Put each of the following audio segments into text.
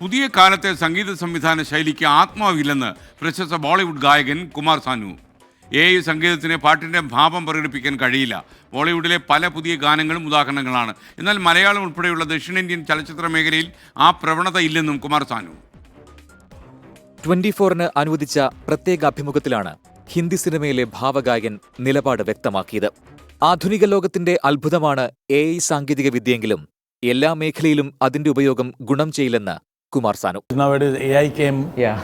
പുതിയ കാലത്തെ സംഗീത സംവിധാന ശൈലിക്ക് ആത്മാവില്ലെന്ന് പ്രശസ്ത ബോളിവുഡ് ഗായകൻ കുമാർ സാനു. എ ഐ സംഗീതത്തിന് പാട്ടിന്റെ ഭാവം പ്രകടിപ്പിക്കാൻ കഴിയില്ല. ബോളിവുഡിലെ പല പുതിയ ഗാനങ്ങളും ഉദാഹരണങ്ങളാണ്. എന്നാൽ മലയാളം ഉൾപ്പെടെയുള്ള ദക്ഷിണേന്ത്യൻ ചലച്ചിത്ര മേഖലയിൽ ആ പ്രവണത ഇല്ലെന്നും കുമാർ സാനു. ട്വന്റി ഫോറിന് അനുവദിച്ച പ്രത്യേക അഭിമുഖത്തിലാണ് ഹിന്ദി സിനിമയിലെ ഭാവഗായകൻ നിലപാട് വ്യക്തമാക്കിയത്. ആധുനിക ലോകത്തിന്റെ അത്ഭുതമാണ് എ ഐ സാങ്കേതിക വിദ്യയെങ്കിലും എല്ലാ മേഖലയിലും അതിന്റെ ഉപയോഗം ഗുണം ചെയ്യില്ലെന്ന് Kumar Sanu Nowadays AI came, Yeah,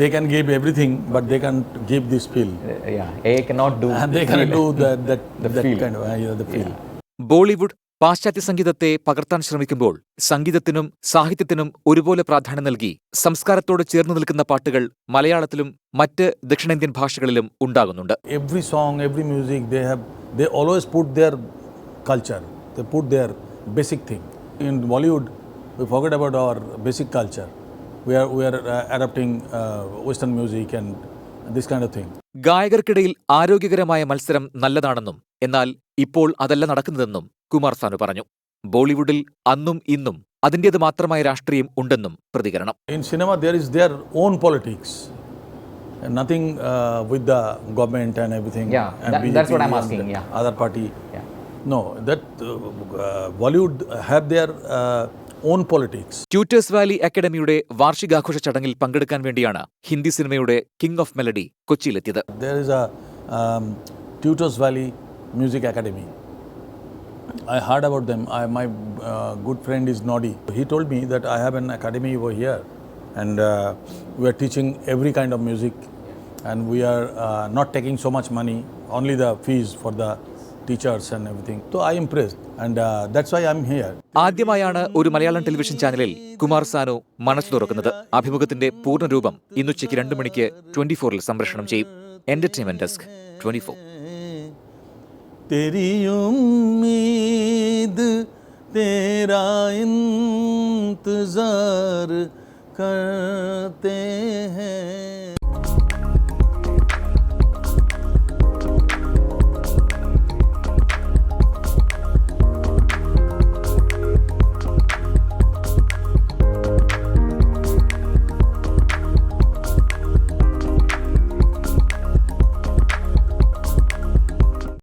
they can give everything, but they can give this feel. yeah. AI cannot do. And they cannot do that, that, The that feel. kind of, uh, yeah, the feel. Bollywood പാശ്ചാത്യ സംഗീതത്തെ പകർത്താൻ ശ്രമിക്കുമ്പോൾ സംഗീതത്തിനും സാഹിത്യത്തിനും ഒരുപോലെ പ്രാധാന്യം നൽകി സംസ്കാരത്തോട് ചേർന്ന് നിൽക്കുന്ന പാട്ടുകൾ മലയാളത്തിലും മറ്റ് ദക്ഷിണേന്ത്യൻ ഭാഷകളിലും ഉണ്ടാകുന്നുണ്ട് Every song, every music, they have, they always put their culture, they put their basic thing. In Bollywood, we forget about our basic culture. We are, we are uh, adapting uh, Western music and this kind of thing. ഗായകർക്കിടയിൽ ആരോഗ്യകരമായ മത്സരം നല്ലതാണെന്നും എന്നാൽ ഇപ്പോൾ അതല്ല നടക്കുന്നതെന്നും കുമാർ സാനു പറഞ്ഞു ബോളിവുഡിൽ അന്നും ഇന്നും അതിന്റേത് മാത്രമായ രാഷ്ട്രീയം ഉണ്ടെന്നും പ്രതികരണം In cinema, there is their own politics. And nothing uh, with the government and everything. Yeah, and that- that's what Uh, uh, their uh, own valley അക്കാദമിയുടെ വാർഷികാഘോഷ ചടങ്ങിൽ പങ്കെടുക്കാൻ വേണ്ടിയാണ് ഹിന്ദി സിനിമയുടെ കിങ് ഓഫ് മെലഡി കൊച്ചിയിലെത്തിയത് There is a um, Tutors Valley Music Academy. I heard about them. I, my uh, good friend is Noddy. He told me that I have an academy over here, and uh, we are teaching every kind of music, and we are uh, not taking so much money, only the fees for the teachers and everything. So I impressed, and uh, that's why I'm here. ആദ്യമായാണ് ഒരു Malayalam television ചാനലിൽ കുമാർ സാനു മനസ്സ് തുറക്കുന്നത് അഭിമുഖത്തിന്റെ പൂർണ്ണരൂപം ഇന്നുച്ചയ്ക്ക് രണ്ടു മണിക്ക് twenty ഫോറിൽ സംപ്രേഷണം ചെയ്യും എന്റർടൈൻമെന്റ് ഡെസ്ക് ട്വന്റി ഫോർ तेरी उम्मीद तेरा इंतजार करते हैं